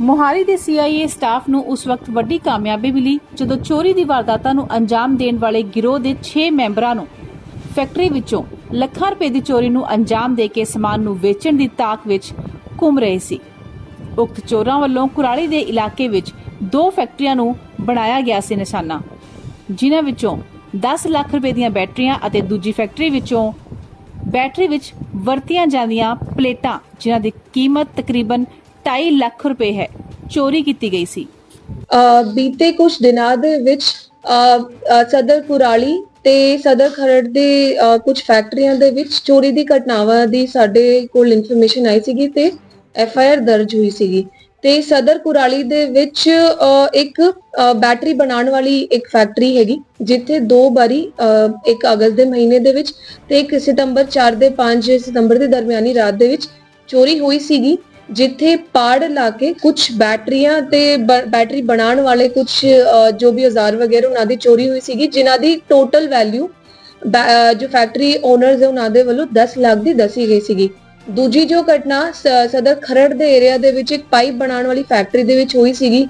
ਮੋਹਾਲੀ ਦੇ CIA staff ਨੂੰ ਉਸ ਵਕਤ ਵੱਡੀ ਕਾਮਯਾਬੀ ਮਿਲੀ ਜਦੋਂ ਚੋਰੀ ਦੀ ਵਾਰਦਾਤਾਂ ਨੂੰ ਅੰਜਾਮ ਦੇਣ ਵਾਲੇ ਗਿਰੋਹ ਦੇ 6 ਮੈਂਬਰਾਂ ਨੂੰ ਫੈਕਟਰੀ ਵਿੱਚੋਂ ਲੱਖਾਂ ਰੁਪਏ ਦੀ ਚੋਰੀ ਨੂੰ ਅੰਜਾਮ ਦੇ ਕੇ ਸਮਾਨ ਨੂੰ ਵੇਚਣ ਦੀ ਤਾਕ ਵਿੱਚ ਘੁੰਮ ਰਹੇ ਸੀ। ਉਕਤ ਚੋਰਾਂ ਵੱਲੋਂ ਕੁਰਾਲੀ ਦੇ ਇਲਾਕੇ ਵਿੱਚ ਦੋ ਫੈਕਟਰੀਆਂ ਨੂੰ ਬਣਾਇਆ ਗਿਆ ਸੀ ਨਿਸ਼ਾਨਾ, ਜਿਨ੍ਹਾਂ ਵਿੱਚੋਂ 10 ਲੱਖ ਰੁਪਏ ਦੀਆਂ ਬੈਟਰੀਆਂ ਅਤੇ ਦੂਜੀ ਫੈਕਟਰੀ ਵਿੱਚੋਂ ਬੈਟਰੀ ਵਿੱਚ ਵਰਤੀਆਂ ਜਾਂਦੀਆਂ ਪਲੇਟਾਂ, ਜਿਨ੍ਹਾਂ ਦੀ ਕੀਮਤ ਤਕਰੀਬਨ 2.5 ਲੱਖ ਰੁਪਏ ਹੈ। ਚੋਰੀ ਕੀਤੀ ਗਈ ਸੀ। ਅ, ਬੀਤੇ ਕੁਝ ਦਿਨਾਂ ਦੇ ਵਿੱਚ ਸਦਰ ਕੁਰਾਲੀ ਤੇ ਸਦਰ ਖਰੜ ਦੇ ਕੁਝ ਫੈਕਟਰੀਆਂ ਦੇ ਵਿੱਚ ਚੋਰੀ ਦੀ ਘਟਨਾਵਾਂ ਦੀ ਸਾਡੇ ਕੋਲ ਇਨਫੋਰਮੇਸ਼ਨ ਆਈ ਸੀਗੀ ਤੇ ਐਫ ਆਈ ਆਰ ਦਰਜ ਹੋਈ ਸੀਗੀ। ਤੇ ਸਦਰ ਕੁਰਾਲੀ ਦੇ ਵਿੱਚ ਇੱਕ ਬੈਟਰੀ ਬਣਾਉਣ ਵਾਲੀ ਇੱਕ ਫੈਕਟਰੀ ਹੈਗੀ ਜਿੱਥੇ ਦੋ ਵਾਰੀ ਇੱਕ ਅਗਸਤ ਦੇ ਮਹੀਨੇ ਦੇ ਵਿੱਚ ਤੇ ਇੱਕ ਸਤੰਬਰ 4 ਦੇ 5 ਸਤੰਬਰ ਦੇ ਦਰਮਿਆਨੀ ਰਾਤ ਦੇ ਵਿੱਚ ਚੋਰੀ ਹੋਈ ਸੀਗੀ। ਜਿੱਥੇ ਪਾੜ ਲਾ ਕੇ ਕੁਝ ਬੈਟਰੀਆਂ ਤੇ ਬੈਟਰੀ ਬਣਾਉਣ ਵਾਲੇ ਕੁਝ ਜੋ ਵੀ ਔਜ਼ਾਰ ਵਗੈਰਾ ਉਹਨਾਂ ਦੀ ਚੋਰੀ ਹੋਈ ਸੀਗੀ, ਜਿਨ੍ਹਾਂ ਦੀ ਟੋਟਲ ਵੈਲਿਊ ਜੋ ਫੈਕਟਰੀ ਓਨਰਸ ਹੈ ਉਹਨਾਂ ਦੇ ਵੱਲੋਂ 10 ਲੱਖ ਦੀ ਦੱਸੀ ਗਈ ਸੀਗੀ। ਦੂਜੀ ਜੋ ਘਟਨਾ ਸਦਰ ਖਰੜ ਦੇ ਏਰੀਆ ਦੇ ਵਿੱਚ ਇੱਕ ਪਾਈਪ ਬਣਾਉਣ ਵਾਲੀ ਫੈਕਟਰੀ ਦੇ ਵਿੱਚ ਹੋਈ ਸੀਗੀ।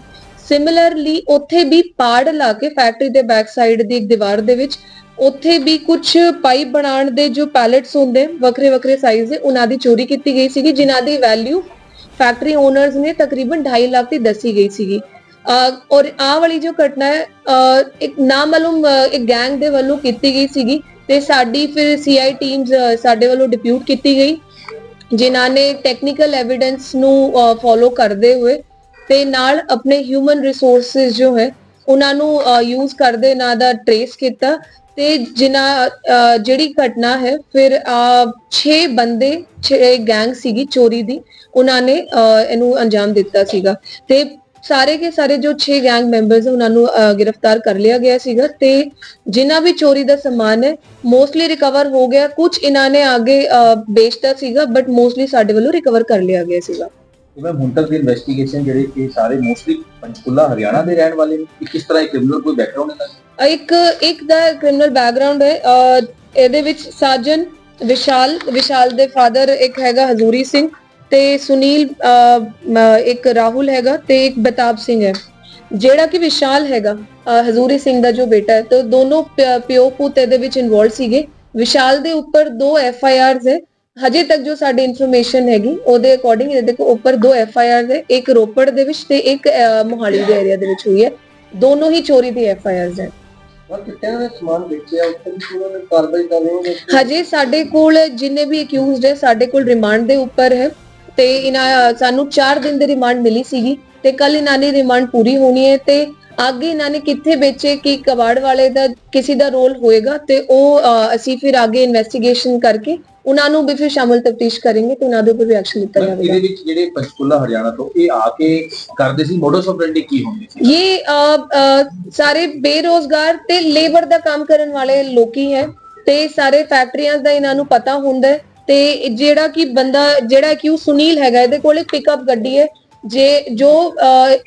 ਸਿਮਿਲਰਲੀ ਉੱਥੇ ਵੀ ਪਾੜ ਲਾ ਕੇ ਫੈਕਟਰੀ ਦੇ ਬੈਕ ਸਾਈਡ ਦੀ ਇੱਕ ਦੀਵਾਰ ਦੇ ਵਿੱਚ ਉੱਥੇ ਵੀ ਕੁਝ ਪਾਈਪ ਬਣਾਉਣ ਦੇ ਜੋ ਪੈਲੇਟਸ ਹੁੰਦੇ ਵੱਖਰੇ ਵੱਖਰੇ ਸਾਈਜ਼ ਦੇ, ਉਹਨਾਂ ਦੀ ਚੋਰੀ ਕੀਤੀ ਗਈ ਸੀਗੀ, ਜਿਨ੍ਹਾਂ ਦੀ ਵੈਲਿਊ ਫੈਕਟਰੀ ਓਨਰਸ ਨੇ ਤਕਰੀਬਨ 2.5 ਲੱਖ ਦੀ ਦੱਸੀ ਗਈ ਸੀਗੀ। ਔਰ ਆਹ ਵਾਲੀ ਜੋ ਘਟਨਾ ਹੈ, ਅਹ, ਇੱਕ ਨਾਮਾਲੂਮ ਇੱਕ ਗੈਂਗ ਦੇ ਵੱਲੋਂ ਕੀਤੀ ਗਈ ਸੀਗੀ ਤੇ ਸਾਡੀ ਫਿਰ ਸੀਆਈ ਟੀਮਸ ਸਾਡੇ ਵੱਲੋਂ ਡਿਪਿਊਟ ਕੀਤੀ ਗਈ, ਜਿਨ੍ਹਾਂ ਨੇ ਟੈਕਨੀਕਲ ਐਵੀਡੈਂਸ ਨੂੰ ਫੋਲੋ ਕਰਦੇ ਹੋਏ ਤੇ ਨਾਲ ਆਪਣੇ ਹਿਊਮਨ ਰਿਸੋਰਸਸ ਜੋ ਹੈ ਉਹਨਾਂ ਨੂੰ ਯੂਜ਼ ਕਰਦੇ ਇਹਨਾਂ ਦਾ ਟਰੇਸ ਕੀਤਾ ਤੇ ਜਿਨ੍ਹਾਂ ਜਿਹੜੀ ਘਟਨਾ ਹੈ ਫਿਰ 6 ਬੰਦੇ 6 ਗੈਂਗ ਸੀਗੀ ਚੋਰੀ ਦੀ ਉਹਨਾਂ ਨੇ ਇਹਨੂੰ ਅੰਜਾਮ ਦਿੱਤਾ ਸੀਗਾ ਤੇ ਸਾਰੇ ਕੇ ਸਾਰੇ ਜੋ 6 ਗੈਂਗ ਮੈਂਬਰਸ ਉਹਨਾਂ ਨੂੰ ਗ੍ਰਿਫਤਾਰ ਕਰ ਲਿਆ ਗਿਆ ਸੀਗਾ ਤੇ ਜਿਨ੍ਹਾਂ ਵੀ ਚੋਰੀ ਦਾ ਸਮਾਨ ਹੈ ਮੋਸਟਲੀ ਰਿਕਵਰ ਹੋ ਗਿਆ ਕੁਝ ਇਹਨਾਂ ਨੇ ਅੱਗੇ ਅਹ, ਵੇਚਤਾ ਸੀਗਾ ਬਟ ਮੋਸਟਲੀ ਸਾਡੇ ਵੱਲੋਂ ਰਿਕਵਰ ਕਰ ਲਿਆ ਗਿਆ ਸੀਗਾ। ਜਿਵੇਂ ਹੁਣ ਤੱਕ ਦੀ ਇਨਵੈਸਟੀਗੇਸ਼ਨ ਜਿਹੜੇ ਕਿ ਸਾਰੇ ਮੋਸਟਲੀ ਪੰਚਕੁਲਾ ਹਰਿਆਣਾ ਦੇ ਰਹਿਣ ਵਾਲੇ ਨੇ ਕਿ ਕਿਸ ਤਰ੍ਹਾਂ ਕ੍ਰਿਮੀਨਲ ਕੋਈ ਬੈਕਗ੍ਰਾਉਂਡ ਇਹਨਾਂ ਇੱਕ ਇੱਕ ਦਾ ਕ੍ਰਿਮੀਨਲ ਬੈਕਗ੍ਰਾਉਂਡ ਹੈ ਇਹਦੇ ਵਿੱਚ ਸਾਜਨ ਵਿਸ਼ਾਲ ਵਿਸ਼ਾਲ ਦੇ ਫਾਦਰ ਇੱਕ ਹੈਗਾ ਹਜ਼ੂਰੀ ਸਿੰਘ ਤੇ ਸੁਨੀਲ ਇੱਕ ਰਾਹੁਲ ਹੈਗਾ ਤੇ ਇੱਕ ਬਤਾਬ ਸਿੰਘ ਹੈ ਜਿਹੜਾ ਕਿ ਵਿਸ਼ਾਲ ਹੈਗਾ ਹਜ਼ੂਰੀ ਸਿੰਘ ਦਾ ਜੋ ਬੇਟਾ ਹੈ ਤੇ ਦੋਨੋਂ ਪਿਓ ਪੁੱਤ ਇਹਦੇ ਵਿੱਚ ਇਨਵੋਲਡ ਸੀਗੇ ਵਿਸ਼ਾਲ ਦੇ ਉੱਪਰ ਦੋ ਐਫ ਆਈ ਆਰਸ ਹੈ ਹਜੇ ਤੱਕ ਜੋ ਸਾਡੀ ਇਨਫੋਰਮੇਸ਼ਨ ਹੈਗੀ ਉਹਦੇ ਅਕੋਰਡਿੰਗ ਇਹਦੇ ਕੋ ਉੱਪਰ ਦੋ ਐਫ ਆਈ ਆਰਸ ਹੈ ਇੱਕ ਰੋਪੜ ਦੇ ਵਿੱਚ ਤੇ ਇੱਕ ਮੋਹਾਲੀ ਦੇ ਏਰੀਆ ਦੇ ਵਿੱਚ ਹੋਈ ਹੈ। ਦੋਨੋਂ ਹੀ ਚੋਰੀ ਦੀ ਐਫ ਆਈ ਆਰਸ ਹੈ। ਨੇ ਨੇ? ਹਜੇ ਸਾਡੇ ਕੋਲ ਜਿੰਨੇ ਵੀ ਅਕਿਊਜ਼ਡ ਹੈ ਸਾਡੇ ਕੋਲ ਰਿਮਾਂਡ ਦੇ ਉੱਪਰ ਹੈ। ਤੇ ਇਹਨਾਂ ਸਾਨੂੰ 4 ਦਿਨ ਦੀ ਰਿਮਾਂਡ ਮਿਲੀ ਸੀਗੀ ਤੇ ਕੱਲ ਇਹਨਾਂ ਦੀ ਰਿਮਾਂਡ ਪੂਰੀ ਹੋਣੀ ਹੈ ਤੇ ਅੱਗੇ ਇਹਨਾਂ ਨੇ ਕਿੱਥੇ ਵੇਚੇ ਕਿ ਕਬਾੜ ਵਾਲੇ ਦਾ ਕਿਸੇ ਦਾ ਰੋਲ ਹੋਏਗਾ ਤੇ ਉਹ ਅਸੀਂ ਫਿਰ ਅੱਗੇ ਇਨਵੈਸਟੀਗੇਸ਼ਨ ਕਰਕੇ ਉਹਨਾਂ ਨੂੰ ਵੀ ਫਿਰ ਸ਼ਾਮਲ ਤਫਤੀਸ਼ ਕਰਾਂਗੇ ਤੇ ਉਹਨਾਂ ਦੇ ਉੱਪਰ ਵੀ ਐਕਸ਼ਨ ਲਿੱਤਾ ਜਾਵੇਗਾ। ਇਹਦੇ ਵਿੱਚ ਜਿਹੜੇ ਪੰਚਕੁਲਾ ਹਰਿਆਣਾ ਤੋਂ ਇਹ ਆ ਕੇ ਕਰਦੇ ਸੀ ਮੋਡਸ ਆਪਰੈਂਡੀ ਕੀ ਹੁੰਦੀ ਸੀ? ਇਹ ਸਾਰੇ ਬੇਰੋਜ਼ਗਾਰ ਤੇ ਲੇਬਰ ਦਾ ਕੰਮ ਕਰਨ ਵਾਲੇ ਲੋਕੀ ਹੈ ਤੇ ਸਾਰੇ ਫੈਕਟਰੀਆਂ ਦਾ ਇਹਨਾਂ ਨੂੰ ਪਤਾ ਹੁੰਦਾ ਤੇ ਜਿਹੜਾ ਕਿ ਬੰਦਾ ਜਿਹੜਾ ਕਿ ਉਹ ਸੁਨੀਲ ਹੈਗਾ ਇਹਦੇ ਕੋਲ ਪਿਕਅਪ ਗੱਡੀ ਹੈ ਜੇ ਜੋ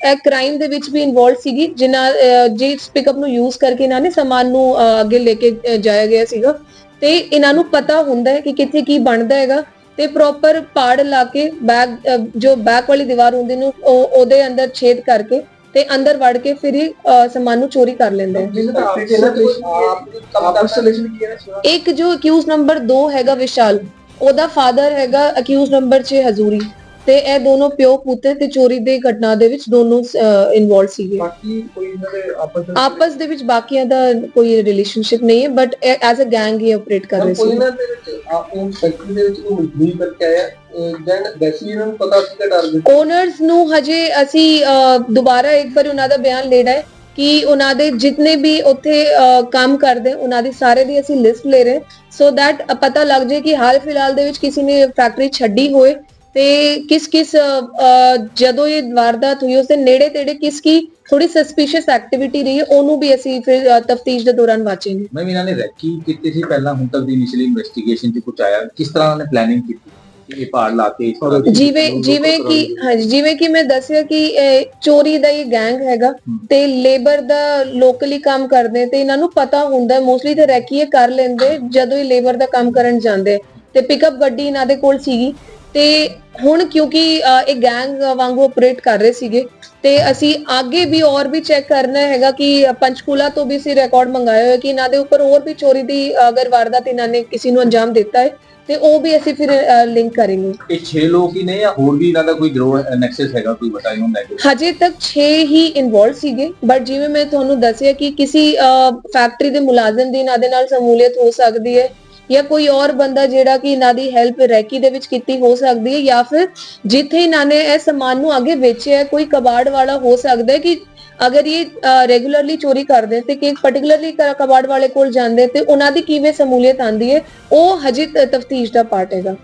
ਇਹ ਕ੍ਰਾਈਮ ਦੇ ਵਿੱਚ ਵੀ ਇਨਵੋਲਡ ਸੀਗੀ ਜਿਨ੍ਹਾਂ ਜਿਸ ਪਿਕਅਪ ਨੂੰ ਯੂਜ਼ ਕਰਕੇ ਇਹਨਾਂ ਨੇ ਸਮਾਨ ਨੂੰ ਅੱਗੇ ਲੈ ਕੇ ਜਾਇਆ ਗਿਆ ਸੀਗਾ। ਤੇ ਇਹਨਾਂ ਨੂੰ ਪਤਾ ਹੁੰਦਾ ਹੈ ਕਿ ਕਿੱਥੇ ਕੀ ਬਣਦਾ ਹੈਗਾ ਤੇ ਪ੍ਰੋਪਰ ਪਾੜ ਲਾ ਕੇ ਬੈਗ ਜੋ ਬੈਕ ਵਾਲੀ ਦੀਵਾਰ ਹੁੰਦੀ ਨੂੰ ਉਹ- ਉਹਦੇ ਅੰਦਰ ਛੇਦ ਕਰਕੇ ਤੇ ਅੰਦਰ ਵੜ ਕੇ ਫਿਰ ਹੀ ਸਮਾਨ ਨੂੰ ਚੋਰੀ ਕਰ ਲੈਂਦੇ ਹੈ। ਇੱਕ ਜੋ ਅਕਿਊਜ਼ ਨੰਬਰ 2 ਹੈਗਾ ਵਿਸ਼ਾਲ ਉਹਦਾ ਫਾਦਰ ਹੈਗਾ ਅਕਿਊਜ਼ ਨੰਬਰ 6 ਹਜ਼ੂਰੀ। ਤੇ ਇਹ ਦੋਨੋਂ ਪਿਓ ਪੁੱਤ ਤੇ ਚੋਰੀ ਦੇ ਘਟਨਾ ਦੇ ਵਿੱਚ ਦੋਨੋਂ ਇਨਵੋਲਡ ਸੀਗੇ। ਬਾਕੀ ਕੋਈ ਇਹਨਾਂ ਦੇ ਆਪਸ ਆਪਸ ਦੇ ਵਿੱਚ ਬਾਕੀਆਂ ਦਾ ਕੋਈ ਰਿਲੇਸ਼ਨਸ਼ਿਪ ਨਹੀਂ ਹੈ ਬਟ ਐਜ਼ ਅ ਗੈਂਗ ਹੀ ਆਪਰੇਟ ਕਰ ਰਹੇ ਕੋਈ ਸੀ ਇਹਨਾਂ ਦੇ ਵਿੱਚ ਆਪੋ ਫੈਕਟਰੀ ਦੇ ਵਿੱਚ ਕੋਈ ਮਜ਼ਦੂਰੀ ਕਰਕੇ ਆਇਆ ਦੈਨ ਵੈਸੇ ਇਹਨਾਂ ਨੂੰ ਪਤਾ ਸੀ ਕਿ ਟਾਰਗੇਟ ਓਨਰਸ ਨੂੰ ਹਜੇ ਅਸੀਂ ਦੁਬਾਰਾ ਇੱਕ ਵਾਰ ਉਹਨਾਂ ਦਾ ਬਿਆਨ ਲੈਣਾ ਹੈ ਕਿ ਉਹਨਾਂ ਦੇ ਜਿੰਨੇ ਵੀ ਉੱਥੇ ਕੰਮ ਕਰਦੇ ਉਹਨਾਂ ਦੀ ਸਾਰੇ ਦੀ ਅਸੀਂ ਲਿਸਟ ਲੈ ਰਹੇ ਸੋ ਦੈਟ ਪਤਾ ਲੱਗ ਜਾਏ ਕਿ ਹਾਲ ਫਿਲਹਾਲ ਦੇ ਵਿੱਚ ਕਿਸੇ ਨੇ ਫੈਕਟਰੀ ਛੱਡੀ ਹੋਏ ਤੇ ਕਿਸ ਕਿਸ ਜਦੋਂ ਇਹ ਵਾਰਦਾਤ ਹੋਈ ਉਸ ਦੇ ਨੇੜੇ ਤੇੜੇ ਕਿਸ ਕੀ ਥੋੜੀ ਸਸਪੀਸ਼ੀਅਸ ਐਕਟੀਵਿਟੀ ਰਹੀ ਉਹਨੂੰ ਵੀ ਅਸੀਂ ਫਿਰ ਤਫਤੀਸ਼ ਦੇ ਦੌਰਾਨ ਵਾਚਾਂਗੇ। ਮੈਂ ਇਹਨਾਂ ਨੇ ਰੈਕੀ ਕੀਤੀ ਸੀ ਪਹਿਲਾਂ ਹੁਣ ਤੱਕ ਦੀ ਇਨੀਸ਼ੀਅਲੀ ਇਨਵੈਸਟੀਗੇਸ਼ਨ 'ਚ ਕੁਝ ਆਇਆ। ਕਿਸ ਤਰ੍ਹਾਂ ਨੇ ਪਲੈਨਿੰਗ ਕੀਤੀ? ਇਹ ਪਾੜ ਲਾ ਕੇ ਇਸ ਤਰ੍ਹਾਂ ਦੀ- ਜਿਵੇਂ ਜਿਵੇਂ ਕਿ ਹਾਂਜੀ ਜਿਵੇਂ ਕਿ ਮੈਂ ਦੱਸਿਆ ਕਿ ਇਹ ਚੋਰੀ ਦਾ ਇਹ ਗੈਂਗ ਹੈਗਾ ਤੇ ਲੇਬਰ ਦਾ ਲੋਕਲੀ ਕੰਮ ਕਰਦੇ ਤੇ ਇਹਨਾਂ ਨੂੰ ਪਤਾ ਹੁੰਦਾ ਮੋਸਟਲੀ ਤੇ ਰੈਕੀਏ ਕਰ ਲੈਂਦੇ ਜਦੋਂ ਇਹ ਲੇਬਰ ਦਾ ਕੰਮ ਕਰਨ ਜਾਂਦੇ। ਤੇ ਪਿਕਅਪ ਗੱਡੀ ਇਹਨਾਂ ਦੇ ਕੋਲ ਸੀਗੀ। ਤੇ ਹੁਣ ਕਿਉਂਕਿ ਇਹ ਗੈਂਗ ਵਾਂਗੂ ਆਪਰੇਟ ਕਰ ਰਹੇ ਸੀਗੇ ਤੇ ਅਸੀਂ ਅੱਗੇ ਵੀ ਔਰ ਵੀ ਚੈੱਕ ਕਰਨਾ ਹੈਗਾ ਕਿ ਪੰਚਕੂਲਾ ਤੋਂ ਵੀ ਅਸੀਂ ਰਿਕਾਰਡ ਮੰਗਾਇਆ ਹੋਇਆ ਕਿ ਇਹਨਾਂ ਦੇ ਉੱਪਰ ਹੋਰ ਵੀ ਚੋਰੀ ਦੀ ਅਗਰ ਵਾਰਦਾਤ ਇਹਨਾਂ ਨੇ ਕਿਸੇ ਨੂੰ ਅੰਜਾਮ ਦਿੱਤਾ ਹੈ ਤੇ ਉਹ ਵੀ ਅਸੀਂ ਫਿਰ ਲਿੰਕ ਕਰਾਂਗੇ। ਇਹ 6 ਲੋਕ ਹੀ ਨੇ ਜਾਂ ਹੋਰ ਵੀ ਇਹਨਾਂ ਦਾ ਕੋਈ ਗਰੋਹ ਨੈਕਸਸ ਹੈਗਾ ਕੋਈ ਬਤਾ ਇਹਨੂੰ ਲੈ ਕੇ ਹਜੇ ਤੱਕ 6 ਹੀ ਇਨਵੋਲਵ ਸੀਗੇ ਬਟ ਜਿਵੇਂ ਮੈਂ ਤੁਹਾਨੂੰ ਦੱਸਿਆ ਕਿ ਕਿਸੇ ਫੈਕਟਰੀ ਦੇ ਮੁਲਾਜ਼ਮ ਦੀ ਇਹਨਾਂ ਦੇ ਨਾਲ ਸਮੂਲੀਅਤ ਹੋ ਸਕਦੀ ਹੈ ਜਾਂ ਕੋਈ ਹੋਰ ਬੰਦਾ ਜਿਹੜਾ ਕਿ ਇਹਨਾਂ ਦੀ ਹੈਲਪ ਰੈਕੀ ਦੇ ਵਿੱਚ ਕੀਤੀ ਹੋ ਸਕਦੀ ਹੈ ਜਾਂ ਫਿਰ ਜਿੱਥੇ ਇਹਨਾਂ ਨੇ ਇਹ ਸਮਾਨ ਨੂੰ ਅੱਗੇ ਵੇਚਿਆ ਕੋਈ ਕਬਾੜ ਵਾਲਾ ਹੋ ਸਕਦਾ ਹੈ ਕਿ ਅਗਰ ਇਹ ਰੈਗੂਲਰਲੀ ਚੋਰੀ ਕਰਦੇ ਤੇ ਕਿ ਪਾਰਟਿਕੂਲਰਲੀ ਕਬਾੜ ਵਾਲੇ ਕੋਲ ਜਾਂਦੇ ਤੇ ਉਹਨਾਂ ਦੀ ਕਿਵੇਂ ਸਮੂਲੀਅਤ ਆਂਦੀ ਹੈ, ਉਹ ਹਜੇ ਤਫਤੀਸ਼ ਦਾ ਪਾਰਟ ਹੈਗਾ।